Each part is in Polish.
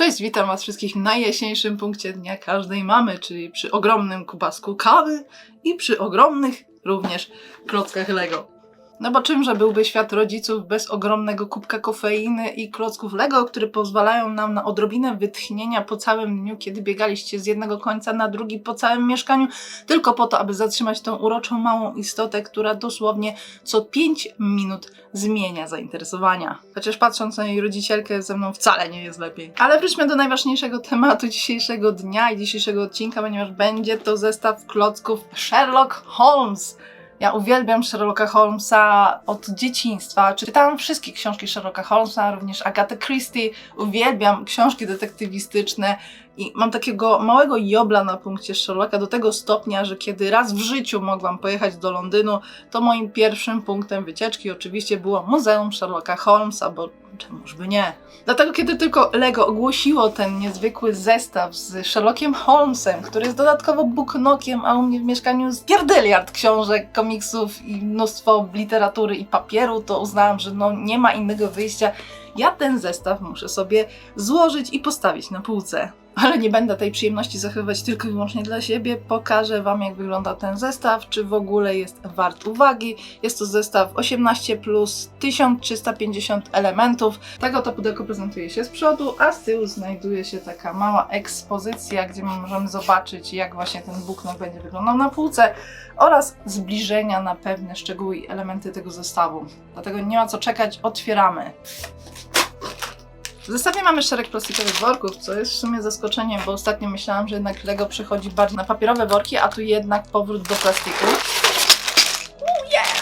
Cześć, witam Was wszystkich w najjaśniejszym punkcie dnia każdej mamy, czyli przy ogromnym kubasku kawy i przy ogromnych również klockach Lego. No bo czymże byłby świat rodziców bez ogromnego kubka kofeiny i klocków Lego, które pozwalają nam na odrobinę wytchnienia po całym dniu, kiedy biegaliście z jednego końca na drugi po całym mieszkaniu, tylko po to, aby zatrzymać tą uroczą małą istotę, która dosłownie co 5 minut zmienia zainteresowania. Chociaż patrząc na jej rodzicielkę, ze mną wcale nie jest lepiej. Ale wróćmy do najważniejszego tematu dzisiejszego dnia i dzisiejszego odcinka, ponieważ będzie to zestaw klocków Sherlock Holmes. Ja uwielbiam Sherlocka Holmesa od dzieciństwa. Czytałam wszystkie książki Sherlocka Holmesa, również Agatha Christie. Uwielbiam książki detektywistyczne i mam takiego małego jobla na punkcie Sherlocka do tego stopnia, że kiedy raz w życiu mogłam pojechać do Londynu, to moim pierwszym punktem wycieczki oczywiście było Muzeum Sherlocka Holmesa, bo czemuż by nie. Dlatego kiedy tylko Lego ogłosiło ten niezwykły zestaw z Sherlockiem Holmesem, który jest dodatkowo booknokiem, a u mnie w mieszkaniu jest pierdyliard książek, komiksów i mnóstwo literatury i papieru, to uznałam, że no nie ma innego wyjścia. Ja ten zestaw muszę sobie złożyć i postawić na półce. Ale nie będę tej przyjemności zachowywać tylko i wyłącznie dla siebie. Pokażę Wam, jak wygląda ten zestaw, czy w ogóle jest wart uwagi. Jest to zestaw 18 plus 1350 elementów. Tak oto pudełko prezentuje się z przodu, a z tyłu znajduje się taka mała ekspozycja, gdzie możemy zobaczyć, jak właśnie ten booknote będzie wyglądał na półce oraz zbliżenia na pewne szczegóły i elementy tego zestawu. Dlatego nie ma co czekać, otwieramy. W zestawie mamy szereg plastikowych worków, co jest w sumie zaskoczeniem, bo ostatnio myślałam, że jednak Lego przechodzi bardziej na papierowe worki, a tu jednak powrót do plastiku.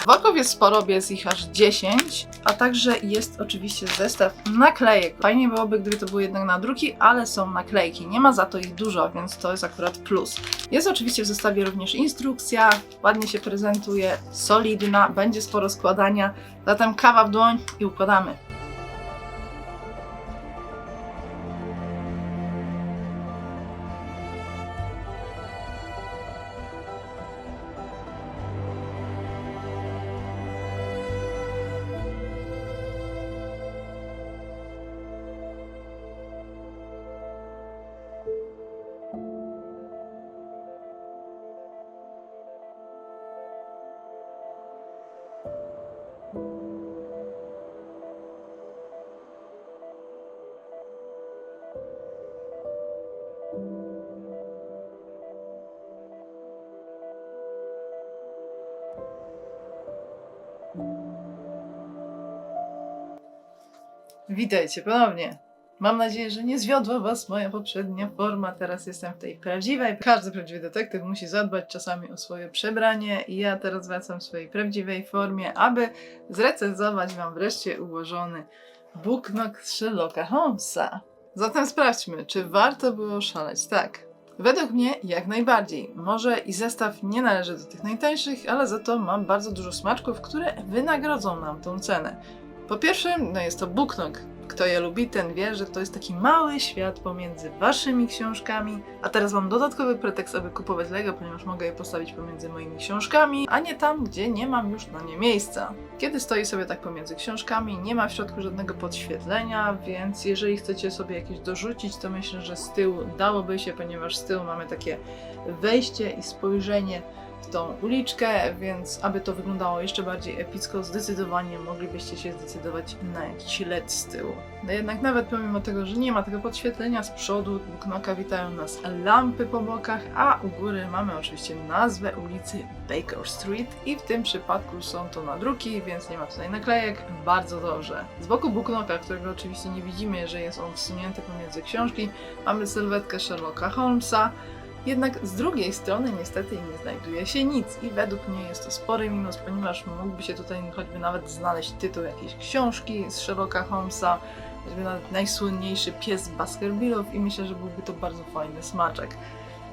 Worków jest sporo, jest ich aż 10, a także jest oczywiście zestaw naklejek. Fajnie byłoby, gdyby to były jednak nadruki, ale są naklejki. Nie ma za to ich dużo, więc to jest akurat plus. Jest oczywiście w zestawie również instrukcja, ładnie się prezentuje, solidna, będzie sporo składania, zatem kawa w dłoń i układamy. Witajcie ponownie. Mam nadzieję, że nie zwiodła Was moja poprzednia forma. Teraz jestem w tej prawdziwej. Każdy prawdziwy detektyw musi zadbać czasami o swoje przebranie i ja teraz wracam w swojej prawdziwej formie, aby zrecenzować Wam wreszcie ułożony booknote z Sherlocka Holmesa. Zatem sprawdźmy, czy warto było szaleć tak. Według mnie jak najbardziej. Może i zestaw nie należy do tych najtańszych, ale za to mam bardzo dużo smaczków, które wynagrodzą nam tą cenę. Po pierwsze, no jest to booknote. Kto je lubi, ten wie, że to jest taki mały świat pomiędzy waszymi książkami, a teraz mam dodatkowy pretekst, aby kupować Lego, ponieważ mogę je postawić pomiędzy moimi książkami, a nie tam, gdzie nie mam już na nie miejsca. Kiedy stoi sobie tak pomiędzy książkami, nie ma w środku żadnego podświetlenia, więc jeżeli chcecie sobie jakieś dorzucić, to myślę, że z tyłu dałoby się, ponieważ z tyłu mamy takie wejście i spojrzenie tą uliczkę, więc aby to wyglądało jeszcze bardziej epicko, zdecydowanie moglibyście się zdecydować na jakiś LED z tyłu. No jednak nawet pomimo tego, że nie ma tego podświetlenia z przodu, Buknoka witają nas lampy po bokach, a u góry mamy oczywiście nazwę ulicy Baker Street i w tym przypadku są to nadruki, więc nie ma tutaj naklejek, bardzo dobrze. Z boku Buknoka, którego oczywiście nie widzimy, że jest on wsunięty pomiędzy książki, mamy sylwetkę Sherlocka Holmesa, jednak z drugiej strony niestety nie znajduje się nic i według mnie jest to spory minus, ponieważ mógłby się tutaj choćby nawet znaleźć tytuł jakiejś książki z Sherlocka Holmesa, choćby nawet najsłynniejszy pies Baskervillów i myślę, że byłby to bardzo fajny smaczek.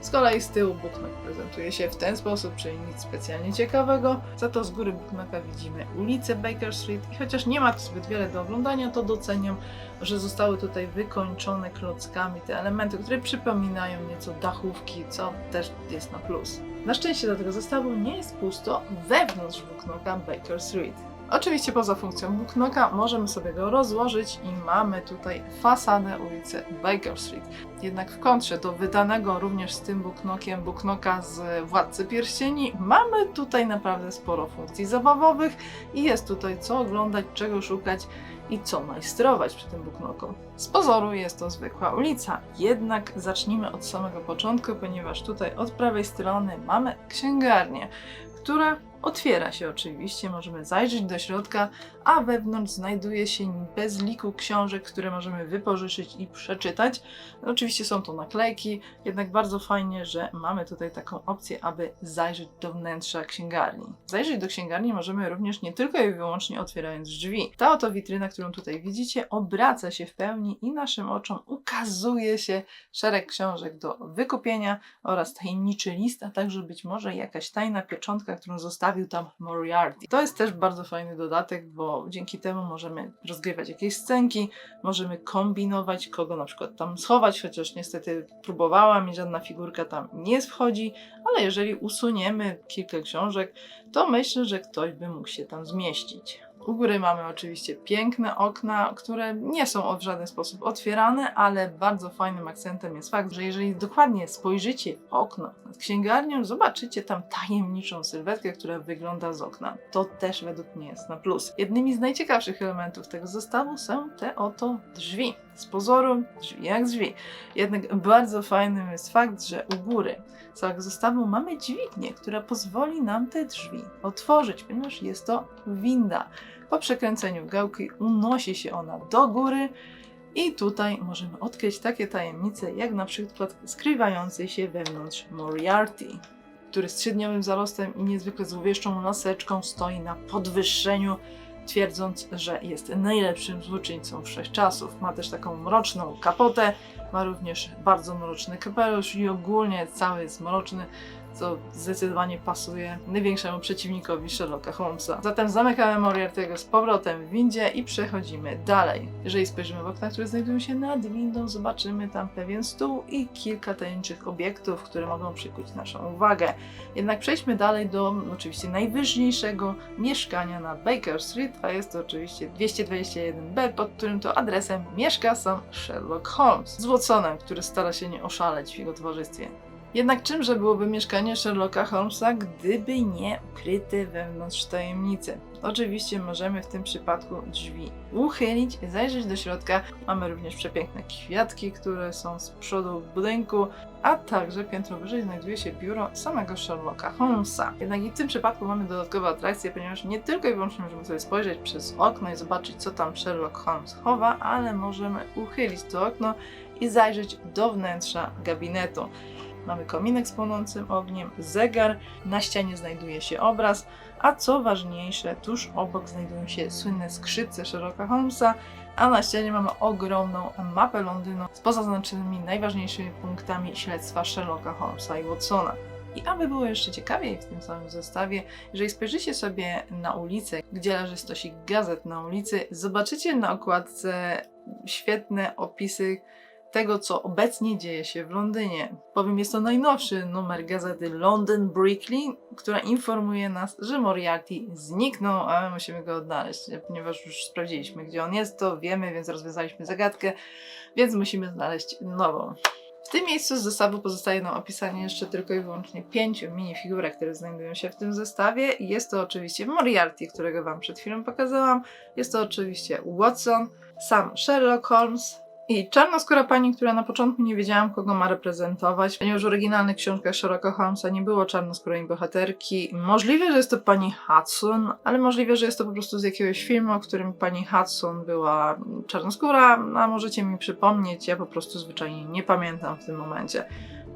Z kolei z tyłu Booknock prezentuje się w ten sposób, czyli nic specjalnie ciekawego. Za to z góry Booknocka widzimy ulicę Baker Street i chociaż nie ma tu zbyt wiele do oglądania, to doceniam, że zostały tutaj wykończone klockami te elementy, które przypominają nieco dachówki, co też jest na plus. Na szczęście do tego zestawu nie jest pusto wewnątrz Booknocka Baker Street. Oczywiście poza funkcją Booknoka możemy sobie go rozłożyć i mamy tutaj fasadę ulicy Baker Street. Jednak w kontrze do wydanego również z tym Booknokiem Booknoka z Władcy Pierścieni mamy tutaj naprawdę sporo funkcji zabawowych i jest tutaj co oglądać, czego szukać i co majstrować przy tym Booknoku. Z pozoru jest to zwykła ulica, jednak zacznijmy od samego początku, ponieważ tutaj od prawej strony mamy księgarnię, która otwiera się oczywiście, możemy zajrzeć do środka, a wewnątrz znajduje się bez liku książek, które możemy wypożyczyć i przeczytać. Oczywiście są to naklejki, jednak bardzo fajnie, że mamy tutaj taką opcję, aby zajrzeć do wnętrza księgarni. Zajrzeć do księgarni możemy również nie tylko i wyłącznie otwierając drzwi. Ta oto witryna, którą tutaj widzicie, obraca się w pełni i naszym oczom ukazuje się szereg książek do wykupienia oraz tajemniczy list, a także być może jakaś tajna pieczątka, którą tam Moriarty. To jest też bardzo fajny dodatek, bo dzięki temu możemy rozgrywać jakieś scenki, możemy kombinować, kogo na przykład tam schować, chociaż niestety próbowałam i żadna figurka tam nie wchodzi, ale jeżeli usuniemy kilka książek, to myślę, że ktoś by mógł się tam zmieścić. U góry mamy oczywiście piękne okna, które nie są w żaden sposób otwierane, ale bardzo fajnym akcentem jest fakt, że jeżeli dokładnie spojrzycie w okno nad księgarnią, zobaczycie tam tajemniczą sylwetkę, która wygląda z okna. To też według mnie jest na plus. Jednymi z najciekawszych elementów tego zestawu są te oto drzwi. Z pozoru drzwi jak drzwi. Jednak bardzo fajnym jest fakt, że u góry całego zestawu mamy dźwignię, która pozwoli nam te drzwi otworzyć, ponieważ jest to winda. Po przekręceniu gałki unosi się ona do góry i tutaj możemy odkryć takie tajemnice, jak na przykład skrywający się wewnątrz Moriarty, który z trzydniowym zarostem i niezwykle złowieszczą laseczką stoi na podwyższeniu, twierdząc, że jest najlepszym złoczyńcą wszechczasów. Ma też taką mroczną kapotę, ma również bardzo mroczny kapelusz i ogólnie cały jest mroczny, co zdecydowanie pasuje największemu przeciwnikowi Sherlocka Holmesa. Zatem zamykamy Moriarty'ego z powrotem w windzie i przechodzimy dalej. Jeżeli spojrzymy w okna, które znajdują się nad windą, zobaczymy tam pewien stół i kilka tajemniczych obiektów, które mogą przykuć naszą uwagę. Jednak przejdźmy dalej do oczywiście najwyżniejszego mieszkania na Baker Street, a jest to oczywiście 221B, pod którym to adresem mieszka sam Sherlock Holmes z Watsonem, który stara się nie oszaleć w jego towarzystwie. Jednak czymże byłoby mieszkanie Sherlocka Holmesa, gdyby nie ukryte wewnątrz tajemnice? Oczywiście możemy w tym przypadku drzwi uchylić, zajrzeć do środka. Mamy również przepiękne kwiatki, które są z przodu budynku, a także piętro wyżej znajduje się biuro samego Sherlocka Holmesa. Jednak i w tym przypadku mamy dodatkowe atrakcje, ponieważ nie tylko i wyłącznie możemy sobie spojrzeć przez okno i zobaczyć, co tam Sherlock Holmes chowa, ale możemy uchylić to okno i zajrzeć do wnętrza gabinetu. Mamy kominek z płonącym ogniem, zegar, na ścianie znajduje się obraz, a co ważniejsze, tuż obok znajdują się słynne skrzypce Sherlocka Holmesa, a na ścianie mamy ogromną mapę Londynu z pozaznaczonymi najważniejszymi punktami śledztwa Sherlocka Holmesa i Watsona. I aby było jeszcze ciekawiej w tym samym zestawie, jeżeli spojrzycie sobie na ulicę, gdzie leży stosik gazet na ulicy, zobaczycie na okładce świetne opisy tego, co obecnie dzieje się w Londynie. Bowiem jest to najnowszy numer gazety London Brickly, która informuje nas, że Moriarty zniknął, a my musimy go odnaleźć. Ponieważ już sprawdziliśmy, gdzie on jest, to wiemy, więc rozwiązaliśmy zagadkę, więc musimy znaleźć nową. W tym miejscu z zestawu pozostaje nam opisanie jeszcze tylko i wyłącznie pięciu minifigurek, które znajdują się w tym zestawie. Jest to oczywiście Moriarty, którego Wam przed chwilą pokazałam. Jest to oczywiście Watson, sam Sherlock Holmes, i czarnoskóra pani, która na początku nie wiedziałam, kogo ma reprezentować, ponieważ w oryginalnych książkach Sherlocka Holmesa nie było czarnoskórej bohaterki. Możliwe, że jest to pani Hudson, ale możliwe, że jest to po prostu z jakiegoś filmu, w którym pani Hudson była czarnoskóra, a możecie mi przypomnieć, ja po prostu zwyczajnie nie pamiętam w tym momencie.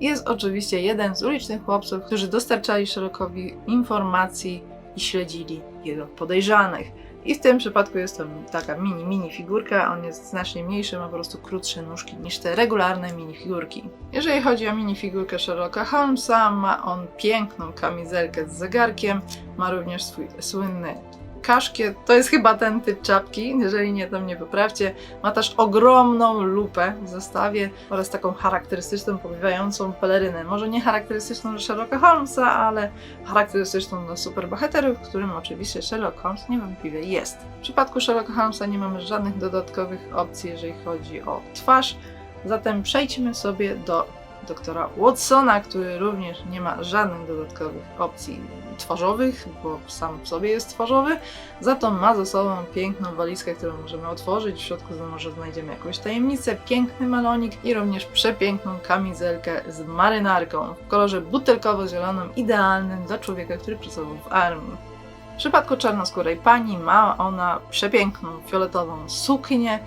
Jest oczywiście jeden z ulicznych chłopców, którzy dostarczali Sherlockowi informacji i śledzili jego podejrzanych. I w tym przypadku jest to taka mini, mini figurka. On jest znacznie mniejszy, ma po prostu krótsze nóżki niż te regularne minifigurki. Jeżeli chodzi o minifigurkę Sherlocka Holmesa, ma on piękną kamizelkę z zegarkiem, ma również swój słynny Kaszkiet to jest chyba ten typ czapki, jeżeli nie, to mnie poprawcie. Ma też ogromną lupę w zestawie oraz taką charakterystyczną, powiewającą pelerynę. Może nie charakterystyczną dla Sherlocka Holmesa, ale charakterystyczną dla superbohaterów, którym oczywiście Sherlock Holmes niewątpliwie jest. W przypadku Sherlocka Holmesa nie mamy żadnych dodatkowych opcji, jeżeli chodzi o twarz. Zatem przejdźmy sobie do doktora Watsona, który również nie ma żadnych dodatkowych opcji twarzowych, bo sam w sobie jest twarzowy. Za to ma ze sobą piękną walizkę, którą możemy otworzyć. W środku może znajdziemy jakąś tajemnicę, piękny malonik i również przepiękną kamizelkę z marynarką w kolorze butelkowo-zielonym, idealnym dla człowieka, który pracował w armii. W przypadku czarnoskórej pani ma ona przepiękną fioletową suknię,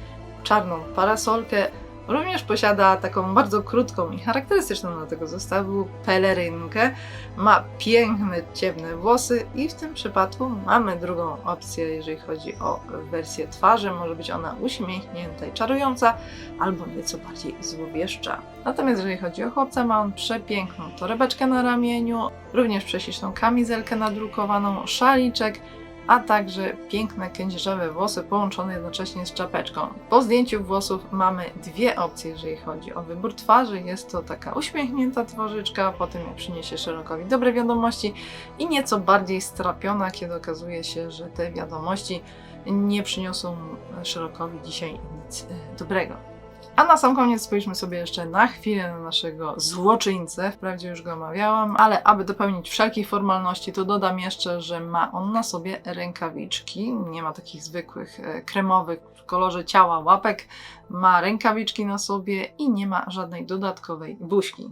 czarną parasolkę, Również posiada taką bardzo krótką i charakterystyczną dla tego zestawu pelerynkę. Ma piękne, ciemne włosy i w tym przypadku mamy drugą opcję, jeżeli chodzi o wersję twarzy. Może być ona uśmiechnięta i czarująca, albo nieco bardziej złowieszcza. Natomiast jeżeli chodzi o chłopca, ma on przepiękną torebeczkę na ramieniu, również prześliczną kamizelkę nadrukowaną, szaliczek, a także piękne kędzierzawe włosy połączone jednocześnie z czapeczką. Po zdjęciu włosów mamy dwie opcje, jeżeli chodzi o wybór twarzy. Jest to taka uśmiechnięta twarzyczka, po tym jak przyniesie Sherlockowi dobre wiadomości i nieco bardziej strapiona, kiedy okazuje się, że te wiadomości nie przyniosą Sherlockowi dzisiaj nic e, dobrego. A na sam koniec spójrzmy sobie jeszcze na chwilę na naszego złoczyńcę. Wprawdzie już go omawiałam, ale aby dopełnić wszelkich formalności, to dodam jeszcze, że ma on na sobie rękawiczki. Nie ma takich zwykłych e, kremowych w kolorze ciała łapek. Ma rękawiczki na sobie i nie ma żadnej dodatkowej buźki.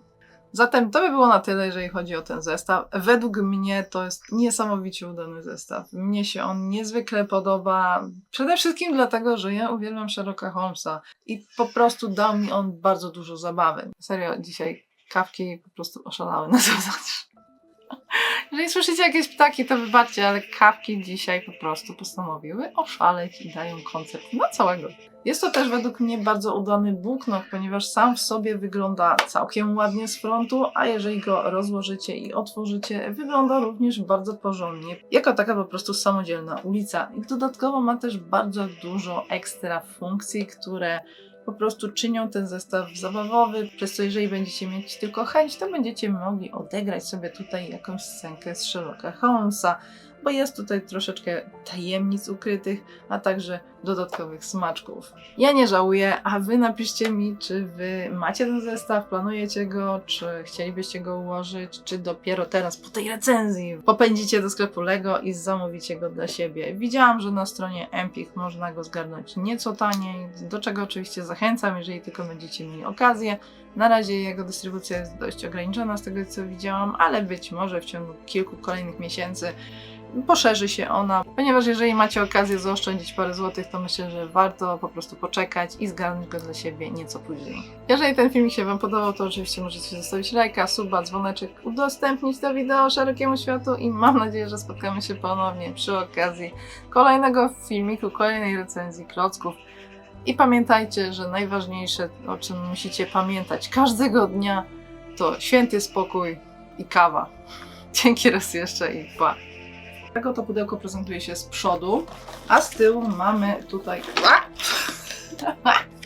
Zatem to by było na tyle, jeżeli chodzi o ten zestaw. Według mnie to jest niesamowicie udany zestaw. Mnie się on niezwykle podoba. Przede wszystkim dlatego, że ja uwielbiam Sherlocka Holmesa i po prostu dał mi on bardzo dużo zabawy. Serio, dzisiaj kawki po prostu oszalały na zewnątrz. Jeżeli słyszycie jakieś ptaki, to wybaczcie, ale kawki dzisiaj po prostu postanowiły oszaleć i dają koncert na całego. Jest to też według mnie bardzo udany buknok, ponieważ sam w sobie wygląda całkiem ładnie z frontu, a jeżeli go rozłożycie i otworzycie, wygląda również bardzo porządnie. Jako taka po prostu samodzielna ulica. I dodatkowo ma też bardzo dużo ekstra funkcji, które po prostu czynią ten zestaw zabawowy, przez co jeżeli będziecie mieć tylko chęć, to będziecie mogli odegrać sobie tutaj jakąś scenkę z Sherlocka Holmesa, bo jest tutaj troszeczkę tajemnic ukrytych, a także dodatkowych smaczków. Ja nie żałuję, a wy napiszcie mi, czy wy macie ten zestaw, planujecie go, czy chcielibyście go ułożyć, czy dopiero teraz po tej recenzji popędzicie do sklepu Lego i zamówicie go dla siebie. Widziałam, że na stronie Empik można go zgarnąć nieco taniej, do czego oczywiście zachęcam, jeżeli tylko będziecie mieli okazję. Na razie jego dystrybucja jest dość ograniczona z tego co widziałam, ale być może w ciągu kilku kolejnych miesięcy poszerzy się ona, ponieważ jeżeli macie okazję zaoszczędzić parę złotych, to myślę, że warto po prostu poczekać i zgarnąć go dla siebie nieco później. Jeżeli ten filmik się Wam podobał, to oczywiście możecie zostawić lajka, suba, dzwoneczek, udostępnić to wideo szerokiemu światu i mam nadzieję, że spotkamy się ponownie przy okazji kolejnego filmiku, kolejnej recenzji klocków. I pamiętajcie, że najważniejsze, o czym musicie pamiętać każdego dnia, to święty spokój i kawa. Dzięki raz jeszcze i pa! Tego to pudełko prezentuje się z przodu, a z tyłu mamy tutaj